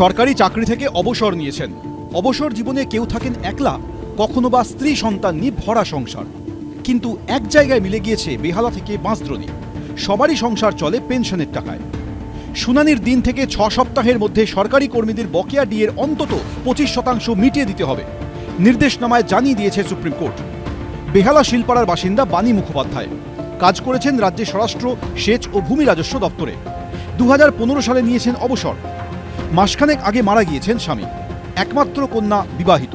সরকারি চাকরি থেকে অবসর নিয়েছেন। অবসর জীবনে কেউ থাকেন একলা, কখনো বা স্ত্রী সন্তান নিয়ে ভরা সংসার। কিন্তু এক জায়গায় মিলে গিয়েছে বেহালা থেকে বাঁশদ্রোণী। সবারই সংসার চলে পেনশনের টাকায়। শুনানির দিন থেকে ছ সপ্তাহের মধ্যে সরকারি কর্মীদের বকেয়া ডিয়ের অন্তত পঁচিশ শতাংশ মিটিয়ে দিতে হবে, নির্দেশনামায় জানিয়ে দিয়েছে সুপ্রিম কোর্ট। বেহালা শিলপাড়ার বাসিন্দা বাণী মুখোপাধ্যায়। কাজ করেছেন রাজ্যের স্বরাষ্ট্র, সেচ ও ভূমি রাজস্ব দপ্তরে। দু হাজার পনেরো সালে নিয়েছেন অবসর। মাসখানেক আগে মারা গিয়েছেন স্বামী। একমাত্র কন্যা বিবাহিত।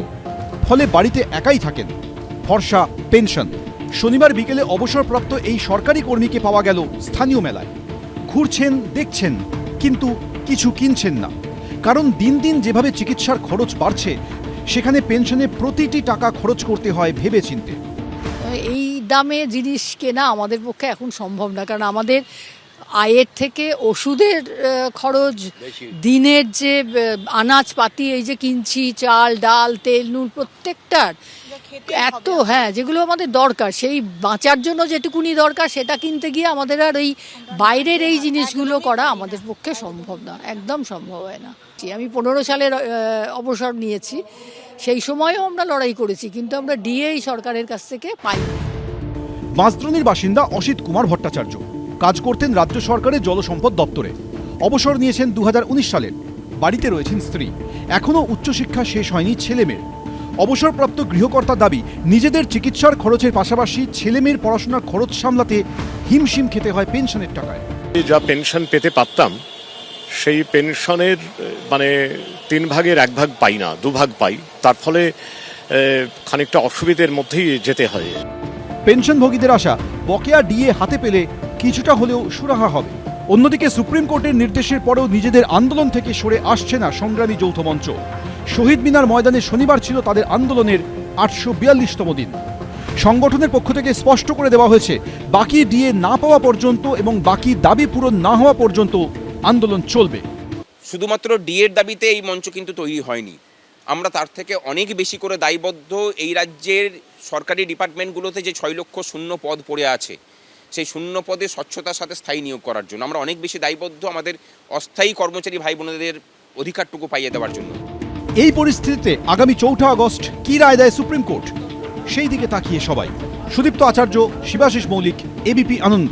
ফলে বাড়িতে একাই থাকেন। ভরসা পেনশন। শনিবার বিকেলে অবসরপ্রাপ্ত এই সরকারি কর্মীকে পাওয়া গেল স্থানীয় মেলায়। ঘুরছেন, দেখছেন, কিন্তু কিছু কিনছেন না। কারণ দিন দিন যেভাবে চিকিৎসার খরচ বাড়ছে, সেখানে পেনশনে প্রতিটি টাকা খরচ করতে হয় ভেবে চিনতে এই দামে জিনিস কেনা আমাদের পক্ষে এখন সম্ভব না, কারণ আমাদের আয়ের থেকে ওষুধের খরচ দিনের যে আনাজপাতি এই যে কিনছি চাল ডাল তেল নুন প্রত্যেকটার এত হ্যাঁ যেগুলো আমাদের দরকার সেই বাঁচার জন্য যেটুকুনি দরকার সেটা কিনতে গিয়ে আমাদের আর এই বাইরের এই জিনিসগুলো করা আমাদের পক্ষে সম্ভব না একদম সম্ভব হয় না। আমি পনেরো সালের অবসর নিয়েছি সেই সময়ও আমরা লড়াই করেছি কিন্তু আমরা ডিএই সরকারের কাছ থেকে পাই বাঁশদ্রোণীর বাসিন্দা অসিত কুমার ভট্টাচার্য। কাজ করতেন রাজ্য সরকারের জলসম্পদ দপ্তরে। অবসর নিয়েছেন দু সালের। বাড়িতে রয়েছেন স্ত্রী। এখনও উচ্চশিক্ষা শেষ হয়নি ছেলেমেয়ের। অবসরপ্রাপ্ত গৃহকর্তার দাবি নিজেদের চিকিৎসার খরচের পাশাপাশি ছেলেমেয়ের পড়াশোনার খরচ সামলাতে হিমশিম খেতে হয় পেনশনের টাকায়। যা পেনশন পেতে পারতাম সেই পেনশনের মানে তিন ভাগের এক ভাগ পাই না দুভাগ পাই। তার ফলে খানিকটা অসুবিধের মধ্যেই যেতে হয়। পেনশনভোগীদের আশা বকেয়া ডিএ হাতে পেলে কিছুটা হলেও সুরাহা হবে। অন্যদিকে সুপ্রিম কোর্টের নির্দেশের পরেও নিজেদের আন্দোলন থেকে সরে আসছে না সংগ্রামী যৌথ মঞ্চ। শহীদ মিনার ময়দানে শনিবার ছিল তাদের আন্দোলনের আটশো বিয়াল্লিশতম দিন। সংগঠনের পক্ষ থেকে স্পষ্ট করে দেওয়া হয়েছে, বাকি ডিএ না পাওয়া পর্যন্ত এবং বাকি দাবি পূরণ না হওয়া পর্যন্ত আন্দোলন চলবে। শুধুমাত্র ডিএর দাবিতে এই মঞ্চ কিন্তু তৈরি হয়নি। আমরা তার থেকে অনেক বেশি করে দায়বদ্ধ এই রাজ্যের সরকারি ডিপার্টমেন্টগুলোতে যে ছয় লক্ষ শূন্য পদ পড়ে আছে সেই শূন্য পদে স্বচ্ছতার সাথে স্থায়ী নিয়োগ করার জন্য। আমরা অনেক বেশি দায়বদ্ধ আমাদের অস্থায়ী কর্মচারী ভাই বোনদের অধিকারটুকু পাইয়ে দেওয়ার জন্য। এই পরিস্থিতিতে আগামী চৌঠা আগস্ট কি রায় দেয় সুপ্রিম কোর্ট? সেই দিকে তাকিয়ে সবাই। সুদীপ্ত আচার্য, শিবাশিস মৌলিক, এবিপি আনন্দ।